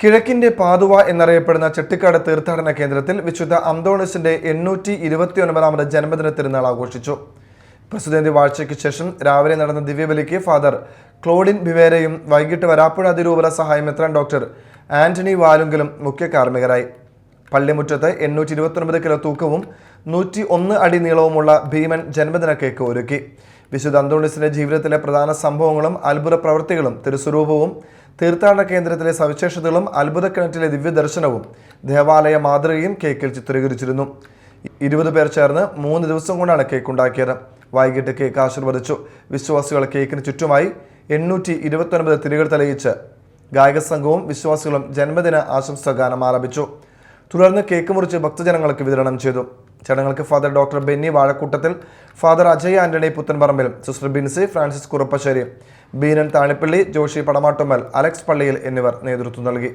കിഴക്കിന്റെ പാതുവ എന്നറിയപ്പെടുന്ന ചെട്ടിക്കാട് തീർത്ഥാടന കേന്ദ്രത്തിൽ വിശുദ്ധ അന്തോണിസിന്റെ എണ്ണൂറ്റി ഇരുപത്തിയൊൻപതാമത് ജന്മദിന തിരുനാൾ ആഘോഷിച്ചു. പ്രസിഡന്റ് വാഴ്ചയ്ക്ക് ശേഷം രാവിലെ നടന്ന ദിവ്യബലിക്ക് ഫാദർ ക്ലോഡിൻ ബിവേരയും വൈകിട്ട് വരാപ്പുഴ അതിരൂപത സഹായം എത്രാൻ ഡോക്ടർ ആന്റണി വാലുങ്കലും മുഖ്യ കാർമ്മികരായി. പള്ളിമുറ്റത്ത് എണ്ണൂറ്റി ഇരുപത്തൊൻപത് കിലോ തൂക്കവും നൂറ്റി ഒന്ന് അടി നീളവുമുള്ള ഭീമൻ ജന്മദിന കേക്ക് ഒരുക്കി. വിശുദ്ധ അന്തോണിസിന്റെ ജീവിതത്തിലെ പ്രധാന സംഭവങ്ങളും അത്ഭുത പ്രവൃത്തികളും തിരുസ്വരൂപവും തീർത്ഥാടന കേന്ദ്രത്തിലെ സവിശേഷതകളും അത്ഭുതക്കിണറ്റിലെ ദിവ്യദർശനവും ദേവാലയ മാതൃകയും കേക്കിൽ ചിത്രീകരിച്ചിരുന്നു. ഇരുപത് പേർ ചേർന്ന് മൂന്ന് ദിവസം കൊണ്ടാണ് കേക്ക് ഉണ്ടാക്കിയത്. വൈകിട്ട് കേക്ക് ആശീർവദിച്ചു. വിശ്വാസികൾ കേക്കിന് ചുറ്റുമായി എണ്ണൂറ്റി ഇരുപത്തൊൻപത് തിരികൾ തെളിയിച്ച് ഗായക സംഘവും വിശ്വാസികളും ജന്മദിന ആശംസ ഗാനം ആലപിച്ചു. തുടർന്ന് കേക്ക് മുറിച്ച് ഭക്തജനങ്ങൾക്ക് വിതരണം ചെയ്തു. ചടങ്ങൾക്ക് father doctor Benny Vazhakkoottathil father Ajay Antony Puthenparambil sister Binsy Francis Kuruppassery Beenan Thanippally Joshy Padamattummal Alex പള്ളിയിൽ എന്നിവർ നേതൃത്വം നൽകി.